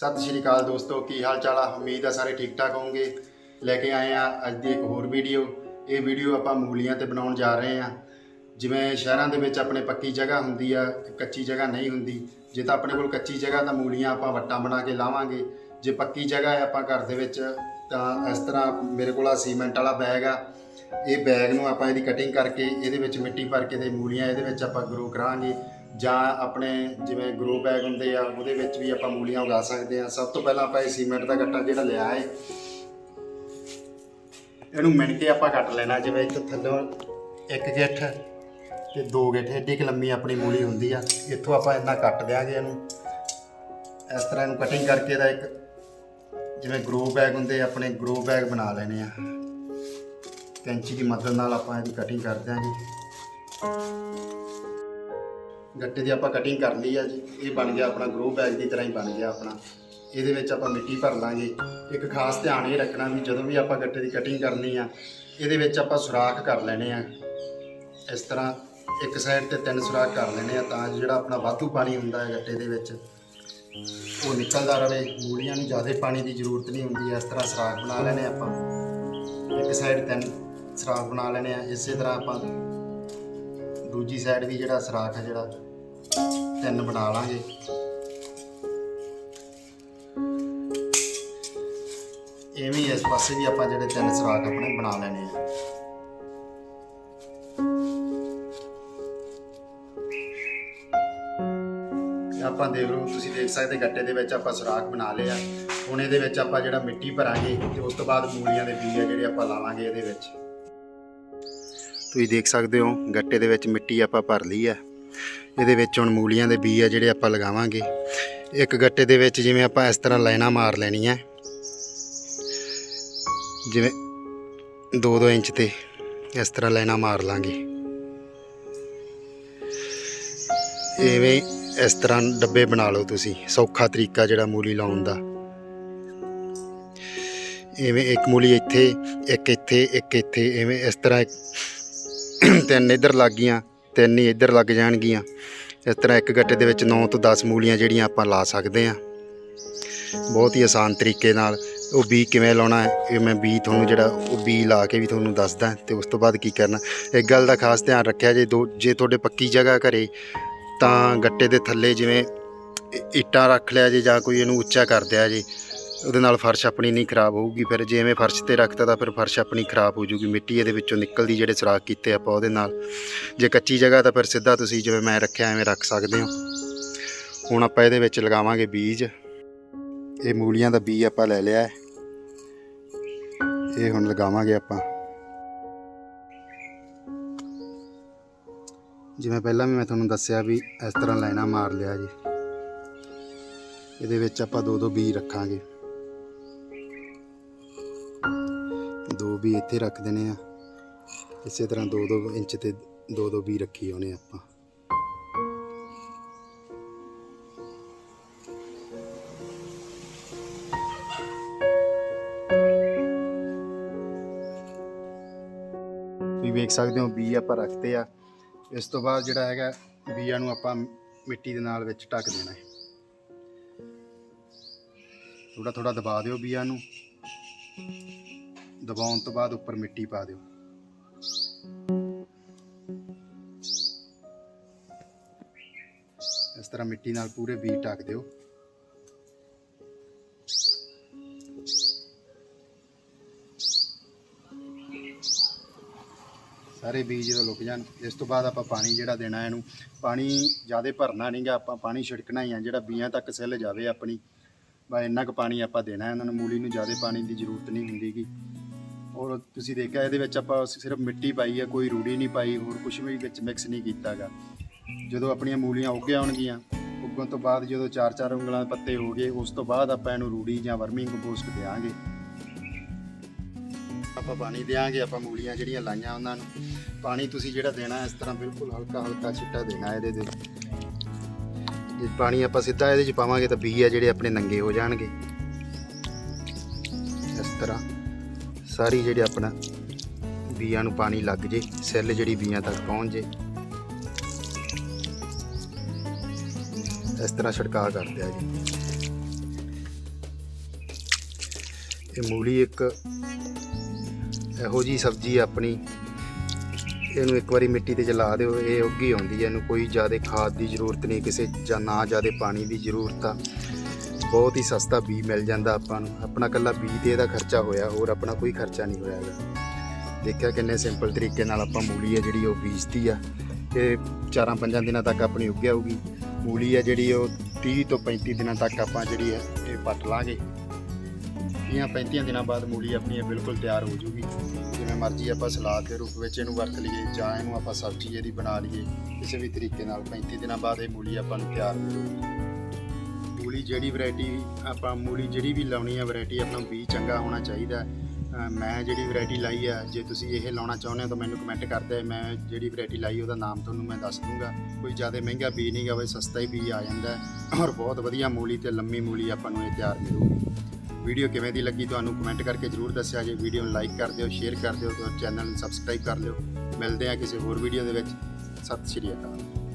ਸਤਿ ਸ਼੍ਰੀ ਅਕਾਲ ਦੋਸਤੋ, ਕੀ ਹਾਲ ਚਾਲ ਆ? ਉਮੀਦ ਆ ਸਾਰੇ ਠੀਕ ਠਾਕ ਹੋਵੋਗੇ। ਲੈ ਕੇ ਆਏ ਆ ਅੱਜ ਦੀ ਇੱਕ ਹੋਰ ਵੀਡੀਓ। ਇਹ ਵੀਡੀਓ ਆਪਾਂ ਮੂਲੀਆਂ ਤੇ ਬਣਾਉਣ ਜਾ ਰਹੇ ਆ। ਜਿਵੇਂ ਸ਼ਹਿਰਾਂ ਦੇ ਵਿੱਚ ਆਪਣੇ ਪੱਕੀ ਜਗ੍ਹਾ ਹੁੰਦੀ ਆ, ਕੱਚੀ ਜਗ੍ਹਾ ਨਹੀਂ ਹੁੰਦੀ। ਜੇ ਤਾਂ ਆਪਣੇ ਕੋਲ ਕੱਚੀ ਜਗ੍ਹਾ ਤਾਂ ਮੂਲੀਆਂ ਆਪਾਂ ਵੱਟਾਂ ਬਣਾ ਕੇ ਲਾਵਾਂਗੇ। ਜੇ ਪੱਕੀ ਜਗ੍ਹਾ ਹੈ ਆਪਾਂ ਘਰ ਦੇ ਵਿੱਚ, ਤਾਂ ਇਸ ਤਰ੍ਹਾਂ ਮੇਰੇ ਕੋਲ ਆ ਸੀਮੈਂਟ ਵਾਲਾ ਬੈਗ ਆ। ਇਹ ਬੈਗ ਨੂੰ ਆਪਾਂ ਇਹਦੀ ਕਟਿੰਗ ਕਰਕੇ ਇਹਦੇ ਵਿੱਚ ਮਿੱਟੀ ਭਰ ਕੇ ਤੇ ਮੂਲੀਆਂ ਇਹਦੇ ਵਿੱਚ ਆਪਾਂ ਗਰੋ ਕਰਾਂਗੇ। ਜਾਂ ਆਪਣੇ ਜਿਵੇਂ ਗਰੋ ਬੈਗ ਹੁੰਦੇ ਆ ਉਹਦੇ ਵਿੱਚ ਵੀ ਆਪਾਂ ਮੂਲੀਆਂ ਉਗਾ ਸਕਦੇ ਆ। ਸਭ ਤੋਂ ਪਹਿਲਾਂ ਆਪਾਂ ਇਹ ਸੀਮੈਂਟ ਦਾ ਗੱਟਾ ਜਿਹੜਾ ਲਿਆ ਹੈ ਇਹਨੂੰ ਮਿਣ ਕੇ ਆਪਾਂ ਕੱਟ ਲੈਣਾ ਜਿਵੇਂ ਇੱਕ ਥੱਲੋਂ ਇੱਕ ਗਿੱਠ ਤੇ ਦੋ ਗਿੱਠ ਏਡੀ ਕਿ ਲੰਮੀ ਆਪਣੀ ਮੂਲੀ ਹੁੰਦੀ ਆ। ਇੱਥੋਂ ਆਪਾਂ ਇੰਨਾ ਕੱਟ ਦਿਆਂਗੇ ਇਹਨੂੰ। ਇਸ ਤਰ੍ਹਾਂ ਇਹਨੂੰ ਕਟਿੰਗ ਕਰਕੇ ਇਹਦਾ ਇੱਕ ਜਿਵੇਂ ਗਰੋ ਬੈਗ ਹੁੰਦੇ ਆ, ਆਪਣੇ ਗਰੋ ਬੈਗ ਬਣਾ ਲੈਣੇ ਆ। ਕੈਂਚੀ ਦੀ ਮਦਦ ਨਾਲ ਆਪਾਂ ਇਹਦੀ ਕਟਿੰਗ ਕਰ ਦਿਆਂਗੇ। ਗੱਟੇ ਦੀ ਆਪਾਂ ਕਟਿੰਗ ਕਰ ਲਈ ਆ ਜੀ, ਇਹ ਬਣ ਗਿਆ ਆਪਣਾ ਗਰੋ ਬੈਗ ਦੀ ਤਰ੍ਹਾਂ ਹੀ ਬਣ ਗਿਆ ਆਪਣਾ। ਇਹਦੇ ਵਿੱਚ ਆਪਾਂ ਮਿੱਟੀ ਭਰ ਲਾਂਗੇ। ਇੱਕ ਖਾਸ ਧਿਆਨ ਇਹ ਰੱਖਣਾ ਵੀ ਜਦੋਂ ਵੀ ਆਪਾਂ ਗੱਟੇ ਦੀ ਕਟਿੰਗ ਕਰਨੀ ਆ, ਇਹਦੇ ਵਿੱਚ ਆਪਾਂ ਸੁਰਾਖ ਕਰ ਲੈਣੇ ਆ। ਇਸ ਤਰ੍ਹਾਂ ਇੱਕ ਸਾਈਡ ਤੇ ਤਿੰਨ ਸੁਰਾਖ ਕਰ ਲੈਣੇ ਆ ਤਾਂ ਜਿਹੜਾ ਆਪਣਾ ਵਾਧੂ ਪਾਣੀ ਹੁੰਦਾ ਹੈ ਗੱਟੇ ਦੇ ਵਿੱਚ, ਉਹ ਨਿਕਲਦਾ ਰਹੇ ਮੂਲੀਆਂ ਨੂੰ ਜ਼ਿਆਦਾ ਪਾਣੀ ਦੀ ਜ਼ਰੂਰਤ ਨਹੀਂ ਹੁੰਦੀ, ਇਸ ਤਰ੍ਹਾਂ ਸੁਰਾਖ ਬਣਾ ਲੈਣੇ ਆਪਾਂ। ਇੱਕ ਸਾਈਡ ਤਿੰਨ ਸੁਰਾਖ ਬਣਾ ਲੈਣੇ ਆ। ਇਸੇ ਤਰ੍ਹਾਂ ਆਪਾਂ ਦੂਜੀ ਸਾਈਡ ਵੀ ਜਿਹੜਾ ਸੁਰਾਖ ਹੈ ਜਿਹੜਾ ਤਿੰਨ ਬਣਾ ਲਾਂਗੇ। ਐਵੇਂ ਇਸ ਪਾਸੇ ਵੀ ਆਪਾਂ ਜਿਹੜੇ ਤਿੰਨ ਸੁਰਾਖ ਆਪਣੇ ਬਣਾ ਲੈਣੇ ਆ। ਆਪਾਂ ਦੇਖ ਲਓ, ਤੁਸੀਂ ਦੇਖ ਸਕਦੇ ਗੱਟੇ ਦੇ ਵਿੱਚ ਆਪਾਂ ਸੁਰਾਖ ਬਣਾ ਲਿਆ। ਹੁਣ ਇਹਦੇ ਵਿੱਚ ਆਪਾਂ ਜਿਹੜਾ ਮਿੱਟੀ ਭਰਾਂਗੇ ਤੇ ਉਸ ਤੋਂ ਬਾਅਦ ਮੂਲੀਆਂ ਦੇ ਬੀਜ ਆ ਜਿਹੜੇ ਆਪਾਂ ਲਾਵਾਂਗੇ ਇਹਦੇ ਵਿੱਚ। ਤੁਸੀਂ ਦੇਖ ਸਕਦੇ ਹੋ, ਗੱਟੇ ਦੇ ਵਿੱਚ ਮਿੱਟੀ ਆਪਾਂ ਭਰ ਲਈ ਹੈ ਇਹਦੇ ਵਿੱਚ ਹੁਣ ਮੂਲੀਆਂ ਦੇ ਬੀ ਆ ਜਿਹੜੇ ਆਪਾਂ ਲਗਾਵਾਂਗੇ। ਇੱਕ ਗੱਟੇ ਦੇ ਵਿੱਚ ਜਿਵੇਂ ਆਪਾਂ ਇਸ ਤਰ੍ਹਾਂ ਲਾਈਨਾਂ ਮਾਰ ਲੈਣੀਆਂ। ਜਿਵੇਂ 2-2 ਇੰਚ ਤੇ ਇਸ ਤਰ੍ਹਾਂ ਲਾਈਨਾਂ ਮਾਰ ਲਾਂਗੇ। ਐਵੇਂ ਇਸ ਤਰ੍ਹਾਂ ਡੱਬੇ ਬਣਾ ਲਓ ਤੁਸੀਂ, ਸੌਖਾ ਤਰੀਕਾ ਜਿਹੜਾ ਮੂਲੀ ਲਾਉਣ ਦਾ। ਐਵੇਂ ਇੱਕ ਮੂਲੀ ਇੱਥੇ, ਇੱਕ ਇੱਥੇ ਇੱਕ ਇੱਥੇ, ਐਵੇਂ ਇਸ ਤਰ੍ਹਾਂ ਤਿੰਨ ਇੱਧਰ ਲੱਗ ਗਈਆਂ। ਤਿੰਨ ਹੀ ਇੱਧਰ ਲੱਗ ਜਾਣਗੀਆਂ। ਇਸ ਤਰ੍ਹਾਂ ਇੱਕ ਗੱਟੇ ਦੇ ਵਿੱਚ 9 ਤੋਂ 10 ਮੂਲੀਆਂ ਜਿਹੜੀਆਂ ਆਪਾਂ ਲਾ ਸਕਦੇ ਹਾਂ। ਬਹੁਤ ਹੀ ਆਸਾਨ ਤਰੀਕੇ ਨਾਲ ਉਹ ਬੀ ਕਿਵੇਂ ਲਾਉਣਾ ਹੈ, ਇਹ ਮੈਂ ਬੀ ਤੁਹਾਨੂੰ ਜਿਹੜਾ ਉਹ ਬੀ ਲਾ ਕੇ ਵੀ ਤੁਹਾਨੂੰ ਦੱਸਦਾ ਤੇ ਉਸ ਤੋਂ ਬਾਅਦ ਕੀ ਕਰਨਾ। ਇੱਕ ਗੱਲ ਦਾ ਖਾਸ ਧਿਆਨ ਰੱਖਿਆ ਜੇ ਦੋ, ਜੇ ਤੁਹਾਡੇ ਪੱਕੀ ਜਗ੍ਹਾ ਘਰੇ ਤਾਂ ਗੱਟੇ ਦੇ ਥੱਲੇ ਜਿਵੇਂ ਇੱਟਾਂ ਰੱਖ ਲਿਆ ਜੇ ਜਾਂ ਕੋਈ ਇਹਨੂੰ ਉੱਚਾ ਕਰ ਦਿਆ ਜੇ ਉਹਦੇ ਨਾਲ ਫਰਸ਼ ਆਪਣੀ ਨਹੀਂ ਖਰਾਬ ਹੋਊਗੀ, ਫਿਰ ਜੇ ਐਵੇਂ ਫਰਸ਼ ਤੇ ਰੱਖਤਾ ਤਾਂ ਫਿਰ ਫਰਸ਼ ਆਪਣੀ ਖਰਾਬ ਹੋ ਜੂਗੀ ਮਿੱਟੀ ਇਹਦੇ ਵਿੱਚੋਂ ਨਿਕਲਦੀ ਜਿਹੜੇ ਸੁਰਾਖ ਕੀਤੇ ਆਪਾਂ ਉਹਦੇ ਨਾਲ। ਜੇ ਕੱਚੀ ਜਗ੍ਹਾ ਤਾਂ ਫਿਰ ਸਿੱਧਾ ਤੁਸੀਂ ਜਿਵੇਂ ਮੈਂ ਰੱਖਿਆ ਐਵੇਂ ਰੱਖ ਸਕਦੇ ਹੋ। ਹੁਣ ਆਪਾਂ ਇਹਦੇ ਵਿੱਚ ਲਗਾਵਾਂਗੇ ਬੀਜ। ਇਹ ਮੂਲੀਆਂ ਦਾ ਬੀਜ ਆਪਾਂ ਲੈ ਲਿਆ ਹੈ। ਇਹ ਹੁਣ ਲਗਾਵਾਂਗੇ ਆਪਾਂ। ਜਿਵੇਂ ਪਹਿਲਾਂ ਵੀ ਮੈਂ ਤੁਹਾਨੂੰ ਦੱਸਿਆ ਵੀ ਇਸ ਤਰ੍ਹਾਂ ਲਾਈਨਾਂ ਮਾਰ ਲਿਆ ਜੀ। ਇਹਦੇ ਵਿੱਚ ਆਪਾਂ ਦੋ ਦੋ ਬੀਜ ਰੱਖਾਂਗੇ। ਦੋ ਵੀ ਇੱਥੇ ਰੱਖ ਦੇਣੇ ਆ। ਇਸੇ ਤਰ੍ਹਾਂ ਦੋ ਦੋ ਇੰਚ ਤੇ ਦੋ ਦੋ ਬੀ ਰੱਖੀ ਹੋਣੇ ਆਪਾਂ। ਤੁਸੀਂ ਵੇਖ ਸਕਦੇ ਹੋ ਬੀ ਆਪਾਂ ਰੱਖਤੇ ਆ। ਇਸ ਤੋਂ ਬਾਅਦ ਜਿਹੜਾ ਹੈਗਾ, ਬੀਆਂ ਨੂੰ ਆਪਾਂ ਮਿੱਟੀ ਦੇ ਨਾਲ ਵਿੱਚ ਢੱਕ ਦੇਣਾ ਹੈ। ਥੋੜਾ ਥੋੜਾ ਦਬਾ ਦਿਓ ਬੀਆਂ ਨੂੰ। ਦਬਾਉਣ ਤੋਂ ਬਾਅਦ ਉੱਪਰ ਮਿੱਟੀ ਪਾ ਦਿਓ। ਇਸ ਤਰ੍ਹਾਂ ਮਿੱਟੀ ਨਾਲ ਪੂਰੇ ਬੀਜ ਢੱਕ ਦਿਓ। ਸਾਰੇ ਬੀਜ ਜਦੋਂ ਲੁਕ ਜਾਣ। ਇਸ ਤੋਂ ਬਾਅਦ ਆਪਾਂ ਪਾਣੀ ਜਿਹੜਾ ਦੇਣਾ ਇਹਨੂੰ, ਪਾਣੀ ਜ਼ਿਆਦਾ ਭਰਨਾ ਨਹੀਂਗਾ ਆਪਾਂ ਪਾਣੀ ਛਿੜਕਣਾ ਹੀ ਆ, ਜਿਹੜਾ ਬੀਆਂ ਤੱਕ ਸਿੱਲ ਜਾਵੇ ਆਪਣੀ। ਬਸ ਇੰਨਾ ਕੁ ਪਾਣੀ ਆਪਾਂ ਦੇਣਾ, ਇਹਨਾਂ ਨੂੰ ਮੂਲੀ ਨੂੰ ਜ਼ਿਆਦਾ ਪਾਣੀ ਦੀ ਜ਼ਰੂਰਤ ਨਹੀਂ ਹੁੰਦੀਗੀ ਔਰ ਤੁਸੀਂ ਦੇਖਿਆ ਇਹਦੇ ਵਿੱਚ ਆਪਾਂ ਸਿਰਫ ਮਿੱਟੀ ਪਾਈ ਹੈ ਕੋਈ ਰੂੜੀ ਨਹੀਂ ਪਾਈ, ਹੋਰ ਕੁਝ ਵੀ ਵਿੱਚ ਮਿਕਸ ਨਹੀਂ ਕੀਤਾਗਾ। ਜਦੋਂ ਆਪਣੀਆਂ ਮੂਲੀਆਂ ਉੱਗ ਆਉਣਗੀਆਂ, ਉੱਗਣ ਤੋਂ ਬਾਅਦ ਜਦੋਂ ਚਾਰ ਚਾਰ ਉਂਗਲਾਂ ਦੇ ਪੱਤੇ ਹੋ ਗਏ, ਉਸ ਤੋਂ ਬਾਅਦ ਆਪਾਂ ਇਹਨੂੰ ਰੂੜੀ ਜਾਂ ਵਰਮਿੰਗ ਕੰਪੋਸਟ ਦੇਵਾਂਗੇ ਆਪਾਂ ਪਾਣੀ ਦੇਵਾਂਗੇ ਆਪਾਂ ਮੂਲੀਆਂ ਜਿਹੜੀਆਂ ਲਾਈਆਂ ਉਹਨਾਂ ਨੂੰ। ਪਾਣੀ ਤੁਸੀਂ ਜਿਹੜਾ ਦੇਣਾ, ਇਸ ਤਰ੍ਹਾਂ ਬਿਲਕੁਲ ਹਲਕਾ ਹਲਕਾ ਛਿੱਟਾ ਦੇਣਾ ਇਹਦੇ ਤੇ। ਜੇ ਪਾਣੀ ਆਪਾਂ ਸਿੱਧਾ ਇਹਦੇ 'ਚ ਪਾਵਾਂਗੇ ਤਾਂ ਬੀਜ ਆ ਜਿਹੜੇ ਆਪਣੇ ਨੰਗੇ ਹੋ ਜਾਣਗੇ। ਇਸ ਤਰ੍ਹਾਂ। ਸਾਰੀ ਜਿਹੜੇ ਆਪਣਾ ਬੀਆਂ ਨੂੰ ਪਾਣੀ ਲੱਗ ਜੇ, ਸੈੱਲ ਜਿਹੜੀ ਬੀਆਂ ਤੱਕ ਪਹੁੰਚ ਜੇ। ਇਸ ਤਰ੍ਹਾਂ ਛਿੜਕਾਅ ਕਰਦੇ ਆ ਜੀ। ਇਹ ਮੂਲੀ ਇੱਕ ਇਹੋ ਜੀ ਸਬਜ਼ੀ ਆਪਣੀ, ਇਹਨੂੰ ਇੱਕ ਵਾਰੀ ਮਿੱਟੀ ਤੇ ਜਲਾ ਦਿਓ, ਇਹ ਉੱਗੀ ਆਉਂਦੀ ਹੈ ਇਹਨੂੰ ਕੋਈ ਜ਼ਿਆਦਾ ਖਾਦ ਦੀ ਜ਼ਰੂਰਤ ਨਹੀਂ, ਕਿਸੇ ਜਾਂ ਨਾ ਜ਼ਿਆਦਾ ਪਾਣੀ ਦੀ ਜ਼ਰੂਰਤ ਆ। ਬਹੁਤ ਹੀ ਸਸਤਾ ਬੀ ਮਿਲ ਜਾਂਦਾ ਆਪਾਂ ਨੂੰ। ਆਪਣਾ ਕੱਲਾ ਬੀਜ ਤੇ ਇਹਦਾ ਖਰਚਾ ਹੋਇਆ, ਹੋਰ ਆਪਣਾ ਕੋਈ ਖਰਚਾ ਨਹੀਂ ਹੋਇਆ ਹੈਗਾ ਦੇਖਿਆ ਕਿੰਨੇ ਸਿੰਪਲ ਤਰੀਕੇ ਨਾਲ ਆਪਾਂ ਮੂਲੀ ਆ ਜਿਹੜੀ ਉਹ ਬੀਜਤੀ ਆ। ਇਹ 4-5 ਦਿਨਾਂ ਤੱਕ ਆਪਣੀ ਉੱਗ ਆਊਗੀ। ਮੂਲੀ ਆ ਜਿਹੜੀ ਉਹ 30 ਤੋਂ 35 ਦਿਨਾਂ ਤੱਕ ਆਪਾਂ ਜਿਹੜੀ ਹੈ ਇਹ ਪੱਟ ਲਾਂਗੇ। 30-35 ਦਿਨਾਂ ਬਾਅਦ ਮੂਲੀ ਆਪਣੀ ਇਹ ਬਿਲਕੁਲ ਤਿਆਰ ਹੋ ਜੂਗੀ। ਜਿਵੇਂ ਮਰਜ਼ੀ ਆਪਾਂ ਸਲਾਦ ਦੇ ਰੂਪ ਵਿੱਚ ਇਹਨੂੰ ਵਰਤ ਲਈਏ ਜਾਂ ਇਹਨੂੰ ਆਪਾਂ ਸਬਜ਼ੀ ਇਹਦੀ ਬਣਾ ਲਈਏ। ਕਿਸੇ ਵੀ ਤਰੀਕੇ ਨਾਲ 35 ਦਿਨਾਂ ਬਾਅਦ ਇਹ ਮੂਲੀ ਆਪਾਂ ਨੂੰ ਤਿਆਰ ਹੋ ਜੂਗੀ। ਮੂਲੀ ਜਿਹੜੀ ਵੈਰਾਈਟੀ ਆਪਾਂ ਮੂਲੀ ਜਿਹੜੀ ਵੀ ਲਾਉਣੀ ਹੈ ਵੈਰਾਈਟੀ ਆਪਣਾ ਬੀ ਚੰਗਾ ਹੋਣਾ ਚਾਹੀਦਾ। ਮੈਂ ਜਿਹੜੀ ਵੈਰਾਈਟੀ ਲਾਈ ਆ, ਜੇ ਤੁਸੀਂ ਇਹ ਲਾਉਣਾ ਚਾਹੁੰਦੇ ਹੋ ਤਾਂ ਮੈਨੂੰ ਕਮੈਂਟ ਕਰਦੇ, ਮੈਂ ਜਿਹੜੀ ਵੈਰਾਈਟੀ ਲਾਈ ਉਹਦਾ ਨਾਮ ਤੁਹਾਨੂੰ ਮੈਂ ਦੱਸ ਦੂੰਗਾ। ਕੋਈ ਜ਼ਿਆਦਾ ਮਹਿੰਗਾ ਬੀਜ ਨਹੀਂਗਾ ਬਈ ਸਸਤਾ ਹੀ ਬੀ ਆ ਜਾਂਦਾ ਔਰ ਬਹੁਤ ਵਧੀਆ ਮੂਲੀ ਤੇ ਲੰਮੀ ਮੂਲੀ ਆਪਾਂ ਨੂੰ ਇਹ ਤਿਆਰ ਮਿਲੂਗੀ। ਵੀਡੀਓ ਕਿਵੇਂ ਦੀ ਲੱਗੀ ਤੁਹਾਨੂੰ ਕਮੈਂਟ ਕਰਕੇ ਜਰੂਰ ਦੱਸਿਆ ਜੇ ਵੀਡੀਓ ਨੂੰ ਲਾਈਕ ਕਰ ਦਿਓ ਸ਼ੇਅਰ ਕਰ ਦਿਓ, ਤੇ ਚੈਨਲ ਨੂੰ ਸਬਸਕ੍ਰਾਈਬ ਕਰ ਲਿਓ। ਮਿਲਦੇ ਆ ਕਿਸੇ ਹੋਰ ਵੀਡੀਓ ਦੇ ਵਿੱਚ। ਸਤਿ ਸ਼੍ਰੀ ਅਕਾਲ।